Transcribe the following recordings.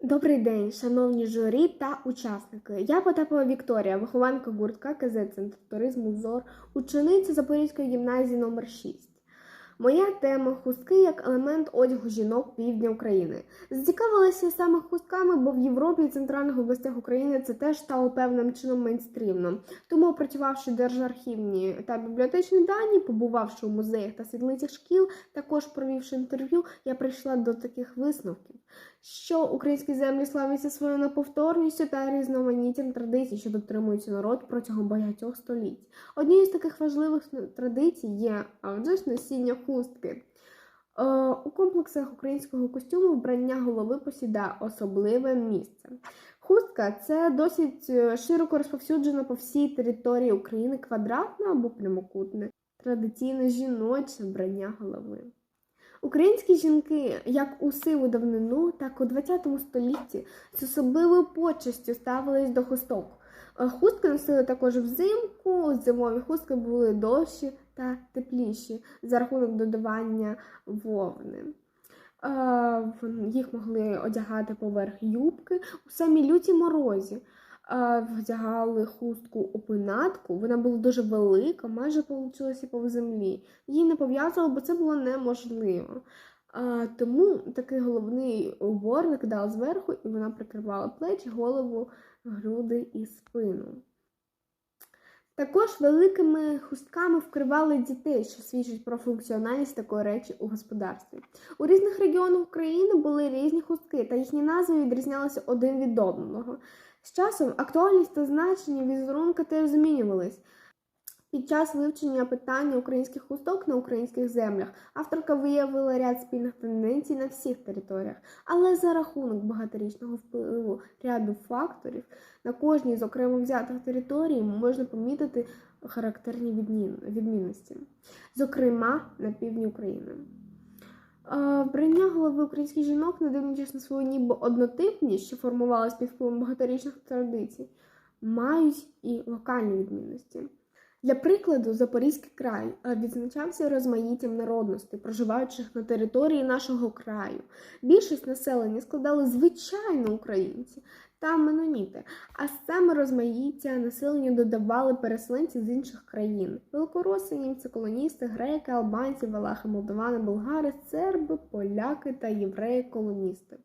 Добрий день, шановні журі та учасники. Я Потапова Вікторія, вихованка гуртка КЗ Центр туризму ЗОР, учениця Запорізької гімназії номер 6 Моя тема хустки як елемент одягу жінок півдня України. Зацікавилася саме хустками, бо в Європі і центральних областях України це теж стало певним чином мейнстрімно. Тому, опрацювавши держархівні та бібліотечні дані, побувавши у музеях та світлицях шкіл, також провівши інтерв'ю, я прийшла до таких висновків, що українські землі славляться своєю неповторністю та різноманіттям традицій, що дотримується народ протягом багатьох століть. Однією з таких важливих традицій є а вже ж носіння хустки. Е, У комплексах українського костюму вбрання голови посідає особливе місце. Хустка це досить е, широко розповсюджена по всій території України квадратне або прямокутне, традиційне жіноче вбрання голови. Українські жінки, як у сиву давнину, так у ХХ столітті з особливою почестю ставились до хусток. Е, Хустки носили також взимку, зимові хустки були довші та тепліші за рахунок додавання вовни. Е, Їх могли одягати поверх юбки у самі люті морозі. Вдягали хустку опинатку, вона була дуже велика, майже получилася по землі. Її не пов'язували, бо це було неможливо. Тому такий головний убор накидала зверху, і вона прикривала плечі, голову, груди і спину. Також великими хустками вкривали дітей, що свідчить про функціональність такої речі у господарстві. У різних регіонах України були різні хустки, та їхні назви відрізнялися один від одного. З часом актуальність та значення візерунка теж змінювались. Під час вивчення питання українських хусток на українських землях авторка виявила ряд спільних тенденцій на всіх територіях, але за рахунок багаторічного впливу ряду факторів на кожній з окремо взятих територій можна помітити характерні відмінності, зокрема на півдні України. Е, Вбрання голови українських жінок, не дивлячись на свою ніби однотипність, що формувалась під впливом багаторічних традицій, мають і локальні відмінності. Для прикладу, Запорізький край е, відзначався розмаїттям народностей, проживаючих на території нашого краю. Більшість населення складали звичайно українці та меноніти, а саме розмаїття населення додавали переселенці з інших країн: великороси, німці, колоністи, греки, албанці, валахи, молдавани, болгари, серби, поляки та євреї-колоністи.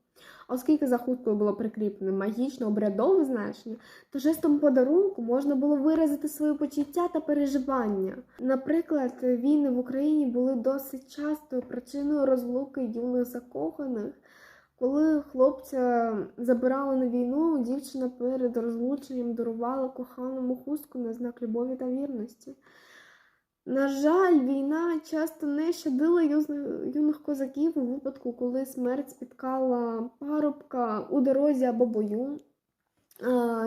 Оскільки за хусткою було прикріплене магічно обрядове значення, то жестом подарунку можна було виразити свої почуття та переживання. Наприклад, війни в Україні були досить часто причиною розлуки юних закоханих. Коли хлопця забирали на війну, дівчина перед розлученням дарувала коханому хустку на знак любові та вірності. На жаль, війна часто не щадила юз- юних козаків у випадку, коли смерть спіткала парубка у дорозі або бою.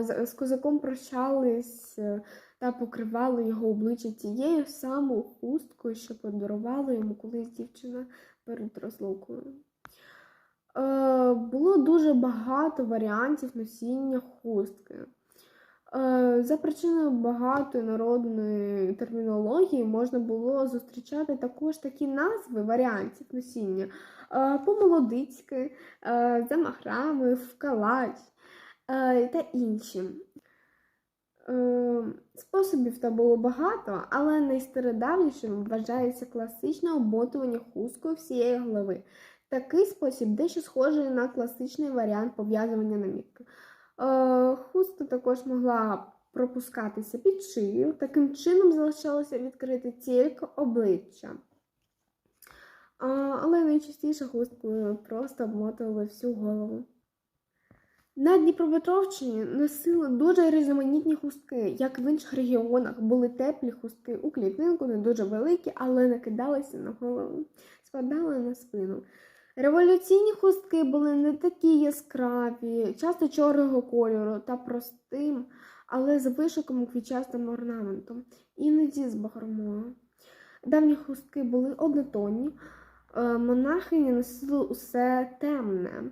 З з козаком прощались е, та покривали його обличчя тією самою хусткою, що подарувала йому колись дівчина перед розлукою. Е, Було дуже багато варіантів носіння хустки. Е, За причиною багатої народної термінології можна було зустрічати також такі назви варіантів носіння Е, по-молодицьки, е, за махрами, вкалач та інші. Способів та було багато, але найстародавнішим вважається класичне обмотування хусткою всієї голови. Такий спосіб дещо схожий на класичний варіант пов'язування намітки. Е, Хустка також могла пропускатися під шию, таким чином залишалося відкрити тільки обличчя. Але найчастіше хусткою просто обмотували всю голову. На Дніпропетровщині носили дуже різноманітні хустки, як в інших регіонах були теплі хустки у клітинку, не дуже великі, але накидалися на голову, спадали на спину. Революційні хустки були не такі яскраві, часто чорного кольору та простим, але з вишиком квітчастим орнаментом, іноді з бахромою. Давні хустки були однотонні, е, монахині носили усе темне.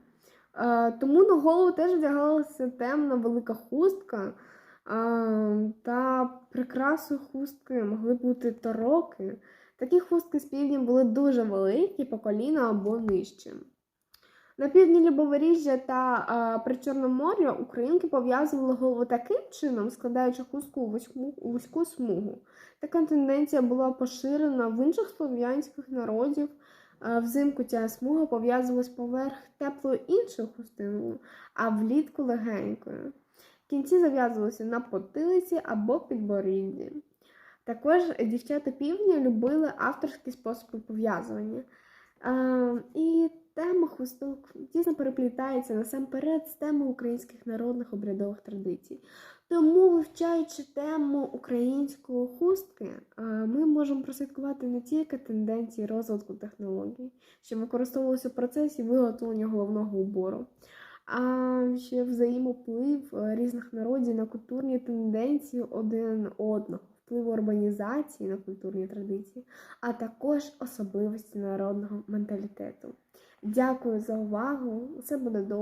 Е, Тому на голову теж вдягалася темна велика хустка, е, та прикрасою хустки могли бути тороки. Такі хустки з півдня були дуже великі, по коліна або нижче. На півдні Лібоворіжжя та а, Причорномор'я українки пов'язували голову таким чином, складаючи хустку у вузьку, вузьку смугу. Така тенденція була поширена в інших слов'янських народів. Взимку ця смуга пов'язувалась поверх теплою іншою хустиною, а влітку легенькою. Кінці зав'язувалися на потилиці або підборідді. Також дівчата півдня любили авторські способи пов'язування. А, і тема хусток дійсно переплітається насамперед з темою українських народних обрядових традицій. Тому, вивчаючи тему української хустки, ми можемо прослідкувати не тільки тенденції розвитку технологій, що використовувалися в процесі виготовлення головного убору, а ще взаємоплив е, різних народів на культурні тенденції один одного, впливу урбанізації на культурні традиції, а також особливості народного менталітету. Дякую за увагу. Все буде добре.